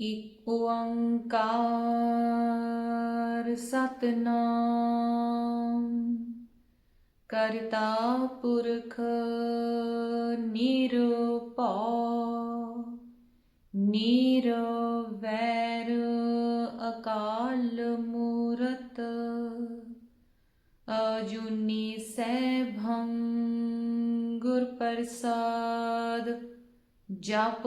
ਇਕ ਓੰਕਾਰ ਸਤਨਾਮ। ਕਰਤਾ ਪੁਰਖ ਨਿਰਭਉ ਨਿਰਵੈਰ ਅਕਾਲ ਮੂਰਤ। ਅਜੁਨੀ ਸੈਭੰ ਗੁਰ ਪ੍ਰਸਾਦ ਜਪ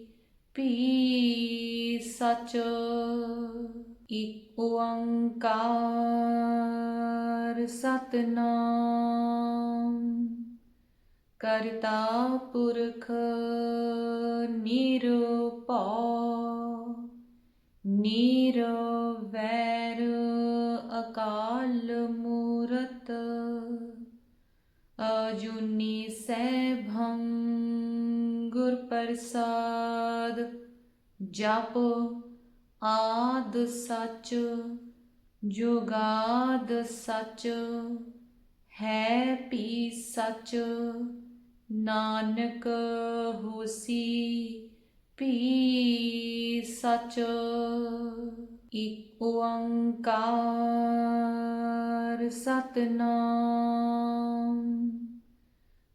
ਪੀ ਸਚ ਇਕ ਓੰਕਾਰ ਸਤਨਾਮ। ਕਰਤਾ ਪੁਰਖ ਨਿਰਭਉ ਨਿਰਵੈਰ ਅਕਾਲ ਮੂਰਤ ਅਜੂਨੀ ਸੈਭੰ ਗੁਰ ਪ੍ਰਸਾਦ, ਜਪ ਆਦ ਸੱਚ, ਜੁਗਾਦ ਸੱਚ, ਹੈ ਪੀ ਸੱਚ, ਨਾਨਕ ਹੋਸੀ ਪੀ ਸਚ। ਇਕ ਓੰਕਾਰ ਸਤਨਾਮ।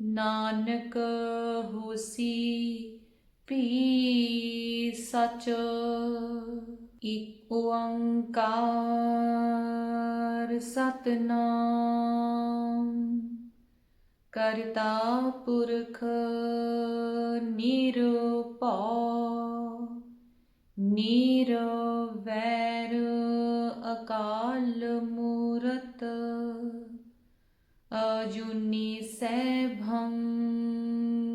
ਨਾਨਕ ਹੋਸੀ ਪੀ ਸਚ ਇਕ ਓੰਕਾਰ ਸਤਨਾਮ। ਕਰਤਾ ਪੁਰਖ ਨਿਰਭਉ ਨਿਰਵੈਰ ਅਕਾਲ ਮੂਰਤ ਅਜੂਨੀ ਸੈਭੰ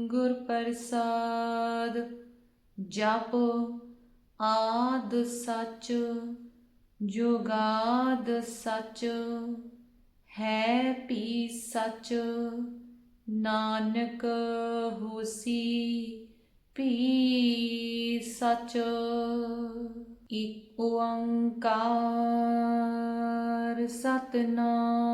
ਗੁਰ ਪ੍ਰਸਾਦ ਜਪ ਆਦ ਸੱਚ ਜੁਗਾਦ ਸੱਚ ਹੈ ਪੀ ਸੱਚ ਨਾਨਕ ਹੋਸੀ ਪੀ ਸਚ ਇਕ ਓੰਕਾਰ ਸਤਨਾਮ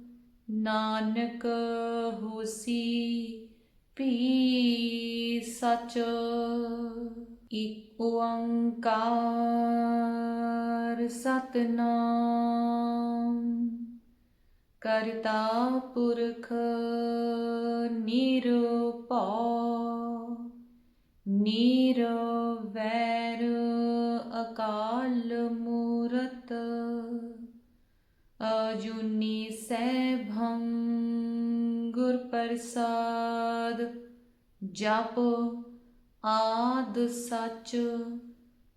ਨਾਨਕ ਹੋਸੀ ਪੀ ਸਚ ਇਕ ਓੰਕਾਰ ਸਤਨਾਮ। ਕਰਤਾ ਪੁਰਖ ਨਿਰਭਉ ਨਿਰਵੈਰ ਅਕਾਲ ਮੂਰਤ। ਸੈਭੰ ਗੁਰ ਪ੍ਰਸਾਦ ਜਪ ਆਦ ਸਚ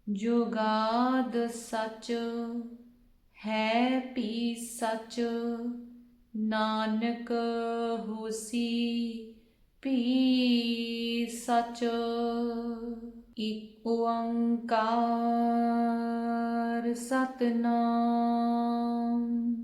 ਜੁਗਾਦ ਸਚ ਹੈ ਪੀ ਸਚ ਨਾਨਕ ਹੋਸੀ ਪੀ ਸਚ ਇਕ ਓੰਕਾਰ ਸਤਨਾਮ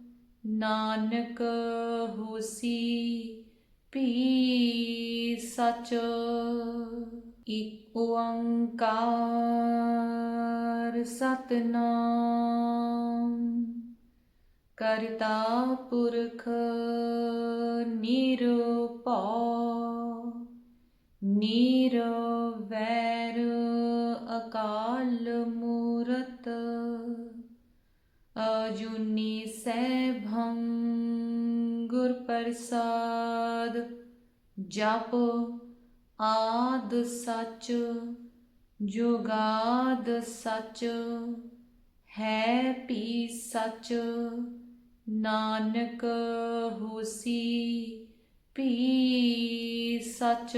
ਨਾਨਕ ਹੋਸੀ ਪੀ ਸਚ ਇਕ ਓੰਕਾਰ ਸਤਨਾਮ। ਕਰਤਾ ਪੁਰਖ ਨਿਰਭਉ ਨਿਰਵੈਰ ਅਕਾਲ ਮੂਰਤ। ਅਜੂਨੀ ਸੈਭੰ ਗੁਰ ਪ੍ਰਸਾਦ ਜਪ ਆਦ ਸਚ ਜੁਗਾਦ ਸਚ ਹੈ ਪੀ ਸਚ ਨਾਨਕ ਹੋਸੀ ਪੀ ਸਚ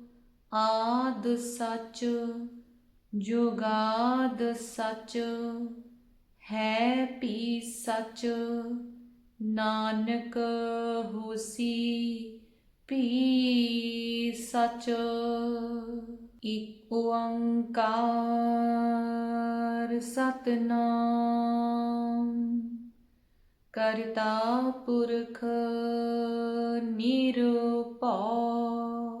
ਆਦ ਸੱਚ, ਜੁਗਾਦ ਸੱਚ, ਹੈ ਪੀ ਸੱਚ, ਨਾਨਕ ਹੋਸੀ ਪੀ ਸਚ। ਇਕ ਓੰਕਾਰ ਸਤਨਾਮ, ਕਰਤਾ ਪੁਰਖ ਨਿਰਭਉ।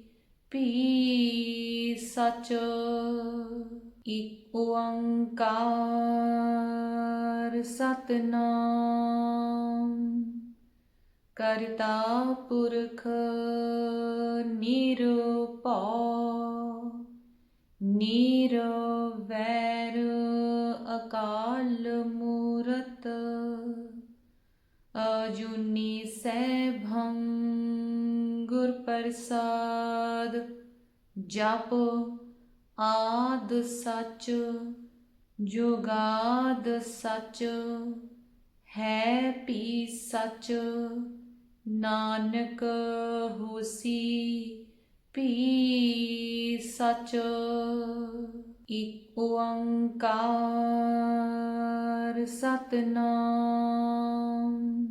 पी सच इ कर्ता सतना निरुप। निरवैर अकाल मूरत। अजुनि सैभङ्ग ਪ੍ਰਸਾਦ, ਜਪ ਆਦ ਸੱਚ, ਜੁਗਾਦ ਸੱਚ, ਹੈ ਪੀ ਸੱਚ, ਨਾਨਕ ਹੋਸੀ ਪੀ ਸਚ। ਇਕ ਓੰਕਾਰ ਸਤਨਾਮ।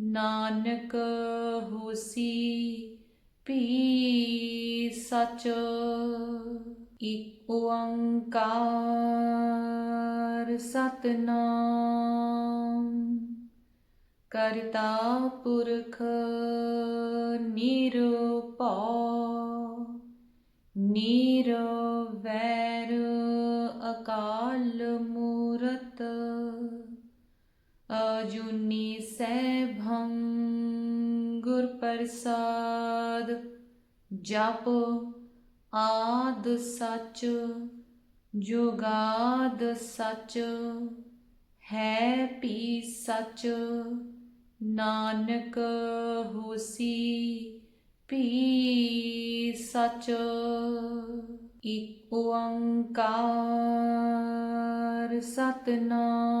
ਨਾਨਕ ਹੋਸੀ ਪੀ ਸਚ ਇਕ ਓੰਕਾਰ ਸਤਨਾਮ। ਕਰਤਾ ਪੁਰਖ ਨਿਰਭਉ ਨੀਰਵੈਰ ਅਕਾਲ। ਅਜੂਨੀ ਸੈਭੰ ਗੁਰ ਪ੍ਰਸਾਦ ਜਪ ਆਦ ਸਚ ਜੁਗਾਦ ਸਚ ਹੈ ਪੀ ਸਚ ਨਾਨਕ ਹੋਸੀ ਪੀ ਸਚ ਇਕ ਓੰਕਾਰ ਸਤਨਾਮ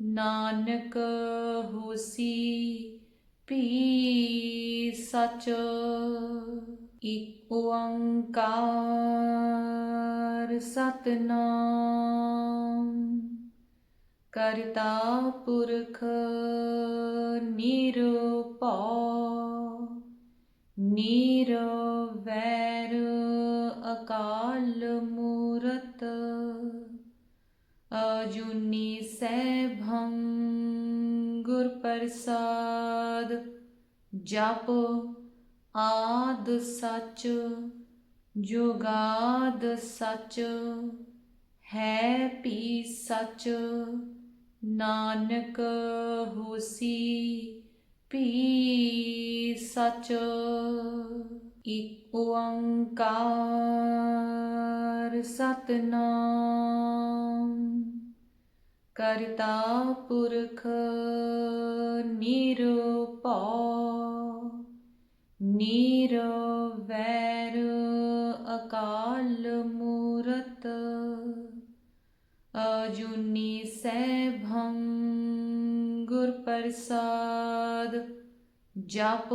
ਨਾਨਕ ਹੋਸੀ ਪੀ ਸਚ ਇਕ ਓੰਕਾਰ ਸਤਨਾਮ। ਕਰਤਾ ਪੁਰਖ ਨਿਰਭਉ ਨਿਰਵੈਰ ਅਕਾਲ ਮੂਰਤ। ਅਜੂਨੀ ਸੈਭੰ ਗੁਰ ਪ੍ਰਸਾਦ ਜਪ ਆਦ ਸਚ ਜੁਗਾਦ ਸਚ ਹੈ ਪੀ ਸਚ ਨਾਨਕ ਹੋਸੀ ਪੀ ਸਚ ਇਕ ਓੰਕਾਰ ਸਤਨਾਮ। ਕਰਤਾ ਪੁਰਖ ਨਿਰਭਉ। ਨਿਰਵੈਰ ਅਕਾਲ ਮੂਰਤ। ਅਜੁਨੀ ਸੈਭੰ ਗੁਰ ਪ੍ਰਸਾਦ ਜਪ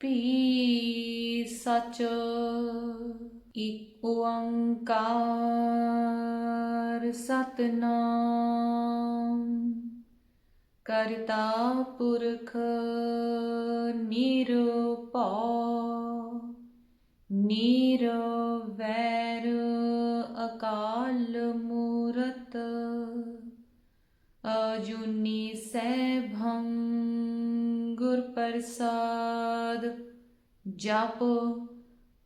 पीसच पी ओङ्कार इङ्कार सतना कर्तापुर्ख निरुप निरवैर अकाल मूरत। अजुनि सैभं ਗੁਰ ਪ੍ਰਸਾਦ, ਜਪ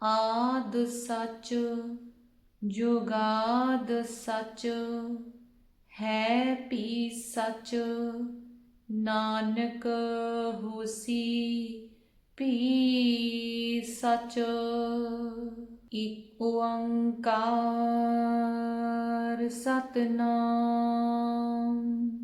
ਆਦ ਸੱਚ, ਜੁਗਾਦ ਸੱਚ, ਹੈ ਪੀ ਸੱਚ, ਨਾਨਕ ਹੋਸੀ ਪੀ ਸੱਚ। ਇਕ ਓੰਕਾਰ ਸਤਨਾਮ।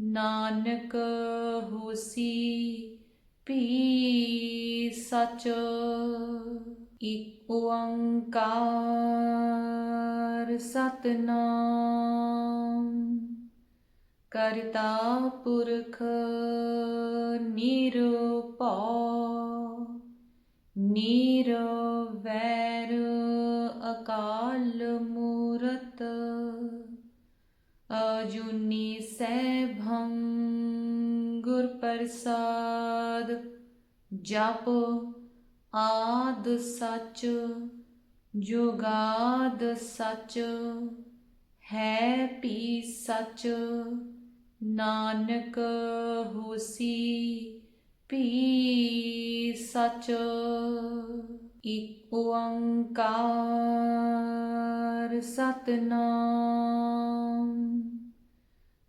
ਨਾਨਕ ਹੋਸੀ ਪੀ ਸਚ ਇਕ ਓੰਕਾਰ ਸਤਨਾਮ। ਕਰਤਾ ਪੁਰਖ ਨਿਰਭਉ ਨਿਰਵੈਰ ਅਕਾਲ ਮੂਰਤ। ਅਜੂਨੀ ਸੈਭੰ ਗੁਰ ਪ੍ਰਸਾਦ ਜਪ ਆਦ ਸੱਚ ਜੁਗਾਦ ਸੱਚ ਹੈ ਪੀ ਸੱਚ ਨਾਨਕ ਹੋਸੀ ਪੀ ਸਚ ਇਕ ਓੰਕਾਰ ਸਤਨਾਮ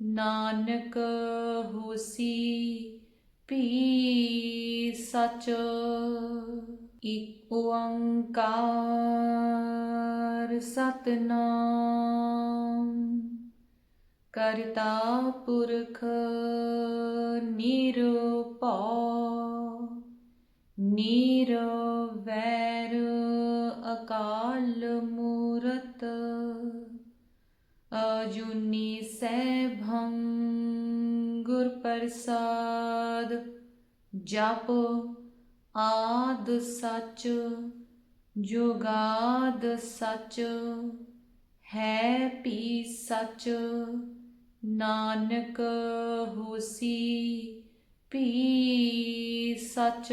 ਨਾਨਕ ਹੋਸੀ ਪੀ ਸਚ ਇਕ ਓੰਕਾਰ ਸਤਨਾਮ। ਕਰਤਾ ਪੁਰਖ ਨਿਰਭਉ ਨਿਰਵੈਰ ਅਕਾਲ ਮੂਰਤ ਅਜੂਨੀ ਸੈਭੰ ਗੁਰ ਪ੍ਰਸਾਦ ਜਪ ਆਦ ਸਚ ਜੁਗਾਦ ਸਚ ਹੈ ਪੀ ਸਚ ਨਾਨਕ ਹੋਸੀ ਪੀ ਸਚ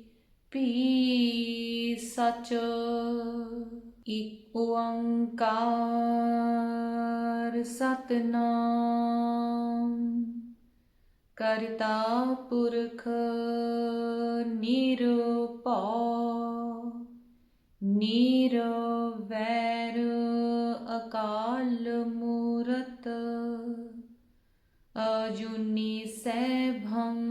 ਪੀ ਸਚ ਇਕ ਓੰਕਾਰ ਸਤਨਾਮ। ਕਰਤਾ ਪੁਰਖ ਨਿਰਭਉ ਨਿਰਵੈਰ ਅਕਾਲ ਮੂਰਤ। ਅਜੂਨੀ ਸੈਭੰ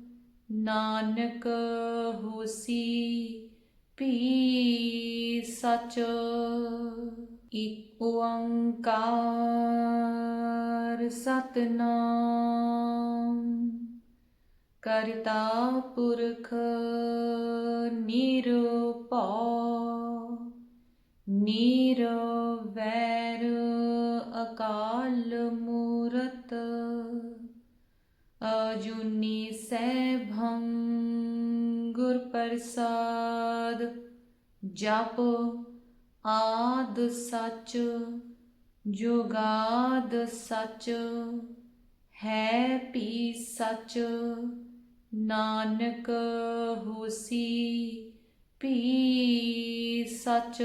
ਨਾਨਕ ਹੋਸੀ ਪੀ ਸਚ ਇਕ ਓੰਕਾਰ ਸਤਨਾਮ। ਕਰਤਾ ਪੁਰਖ ਨਿਰਭਉ ਨਿਰਵੈਰ ਅਕਾਲ ਅਜੂਨੀ ਸੈਭੰ ਗੁਰ ਪ੍ਰਸਾਦ ਜਪ ਆਦ ਸਚ ਜੁਗਾਦ ਸਚ ਹੈ ਪੀ ਸਚ ਨਾਨਕ ਹੋਸੀ ਪੀ ਸਚ